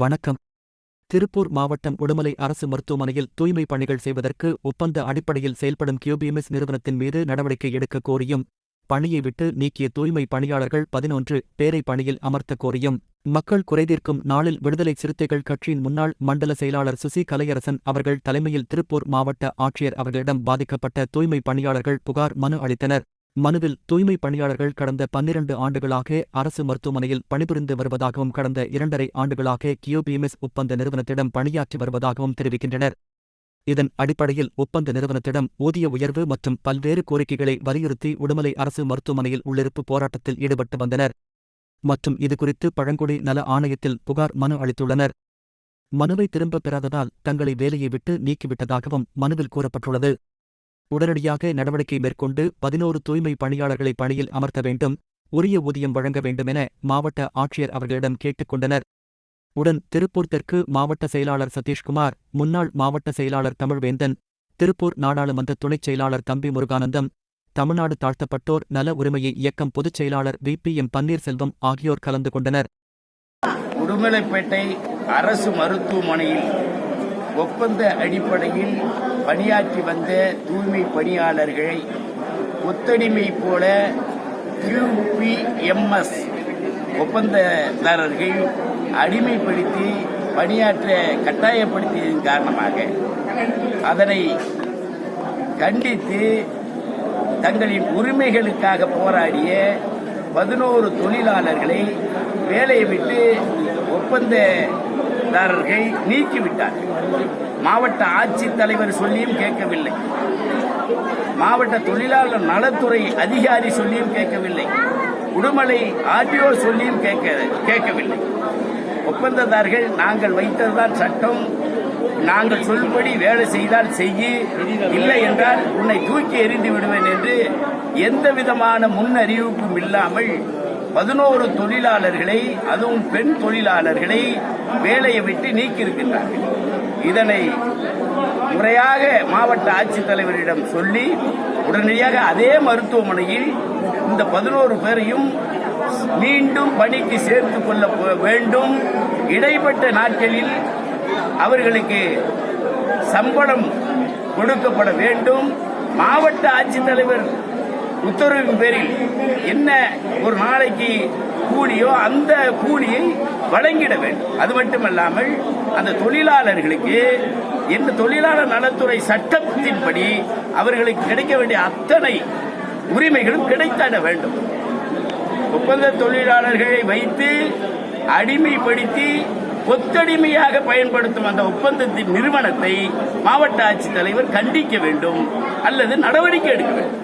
வணக்கம். திருப்பூர் மாவட்டம் உடுமலை அரசு மருத்துவமனையில் தூய்மை பணிகள் செய்வதற்கு ஒப்பந்த அடிப்படையில் செயல்படும் கியூபிஎம்எஸ் நிறுவனத்தின் மீது நடவடிக்கை எடுக்க கோரியும் பணியை விட்டு நீக்கிய தூய்மை பணியாளர்கள் பதினொன்று பேரை பணியில் அமர்த்த கோரியும் மக்கள் குறைதீர்க்கும் நாளில் விடுதலை சிறுத்தைகள் கட்சியின் முன்னாள் மண்டல செயலாளர் சுசி கலையரசன் அவர்கள் தலைமையில் திருப்பூர் மாவட்ட ஆட்சியர் அவர்களிடம் பாதிக்கப்பட்ட தூய்மை பணியாளர்கள் புகார் மனு அளித்தனர். மனுவில் தூய்மை பணியாளர்கள் கடந்த பன்னிரண்டு ஆண்டுகளாக அரசு மருத்துவமனையில் பணிபுரிந்து வருவதாகவும் கடந்த இரண்டரை ஆண்டுகளாக கியோபிஎம்எஸ் ஒப்பந்த நிறுவனத்திடம் பணியாற்றி வருவதாகவும் தெரிவிக்கின்றனர். இதன் அடிப்படையில் ஒப்பந்த நிறுவனத்திடம் ஊதிய உயர்வு மற்றும் பல்வேறு கோரிக்கைகளை வலியுறுத்தி உடுமலை அரசு மருத்துவமனையில் உள்ளிருப்பு போராட்டத்தில் ஈடுபட்டு வந்தனர். மற்றும் இதுகுறித்து பழங்குடி நல ஆணையத்தில் புகார் மனு அளித்துள்ளனர். மனுவை திரும்பப் பெறாததால் தங்களை வேலையை விட்டு நீக்கிவிட்டதாகவும் மனுவில் கூறப்பட்டுள்ளது. உடனடியாக நடவடிக்கை மேற்கொண்டு பதினோரு தூய்மை பணியாளர்களை பணியில் அமர்த்த வேண்டும் உரிய ஊதியம் வழங்க வேண்டுமென மாவட்ட ஆட்சியர் அவர்களிடம் கேட்டுக் கொண்டனர். உடன் திருப்பூர் தெற்கு மாவட்ட செயலாளர் சதீஷ்குமார் முன்னாள் மாவட்ட செயலாளர் தமிழ்வேந்தன் திருப்பூர் நாடாளுமன்ற துணைச் செயலாளர் தம்பி முருகானந்தம் தமிழ்நாடு தாழ்த்தப்பட்டோர் நல உரிமையை இயக்கம் பொதுச் செயலாளர் வி பி எம் பன்னீர்செல்வம் ஆகியோர் கலந்து கொண்டனர். உடுமலைப்பேட்டை அரசு மருத்துவமனையில் ஒப்பந்த அடிப்படையில் பணியாற்றி வந்த தூய்மை பணியாளர்களை ஒத்தடிமை போல கியூபிஎம்எஸ் ஒப்பந்ததாரர்கள் அடிமைப்படுத்தி பணியாற்ற கட்டாயப்படுத்தியதன் காரணமாக அதனை கண்டித்து தங்களின் உரிமைகளுக்காக போராடிய பதினோரு தொழிலாளர்களை வேலையை விட்டு ஒப்பந்த ஒப்பந்ததாரர்கள் நீக்கிவிட்டார்கள் மாவட்ட ஆட்சித்தலைவர் சொல்லியும் கேட்கவில்லை. மாவட்ட தொழிலாளர் நலத்துறை அதிகாரி சொல்லியும் கேட்கவில்லை. உடுமலை ஆர்டிஓ சொல்லியும் கேட்க கேட்கவில்லை. ஒப்பந்ததார்கள் நாங்கள் வைத்ததுதான் சட்டம். நாங்கள் சொல்படி வேலை செய்தால் செய்ய. இல்லை என்றால் உன்னை தூக்கி எறிந்து விடுவேன் என்று எந்த விதமான முன் அறிவிப்பும் இல்லாமல் பதினோரு தொழிலாளர்களை அதுவும் பெண் தொழிலாளர்களை வேலையை விட்டு நீக்கியிருக்கின்றார்கள். இதனை முறையாக மாவட்ட ஆட்சித்தலைவரிடம் சொல்லி உடனடியாக அதே மருத்துவமனையில் இந்த பதினோரு பேரையும் மீண்டும் பணிக்கு சேர்த்துக் கொள்ள வேண்டும். இடைப்பட்ட நாட்களில் அவர்களுக்கு சம்பளம் கொடுக்கப்பட வேண்டும். மாவட்ட ஆட்சித்தலைவர் உத்தரவின் பேரில் என்ன ஒரு நாளைக்கு கூலியோ அந்த கூலியை வழங்கிட வேண்டும். அது மட்டுமல்லாமல் அந்த தொழிலாளர்களுக்கு இந்த தொழிலாளர் நலத்துறை சட்டத்தின்படி அவர்களுக்கு கிடைக்க வேண்டிய அத்தனை உரிமைகளும் கிடைத்திட வேண்டும். ஒப்பந்த தொழிலாளர்களை வைத்து அடிமைப்படுத்தி கொத்தடிமையாக பயன்படுத்தும் அந்த ஒப்பந்தத்தின் நிறுவனத்தை மாவட்ட ஆட்சித்தலைவர் கண்டிக்க வேண்டும் அல்லது நடவடிக்கை எடுக்க வேண்டும்.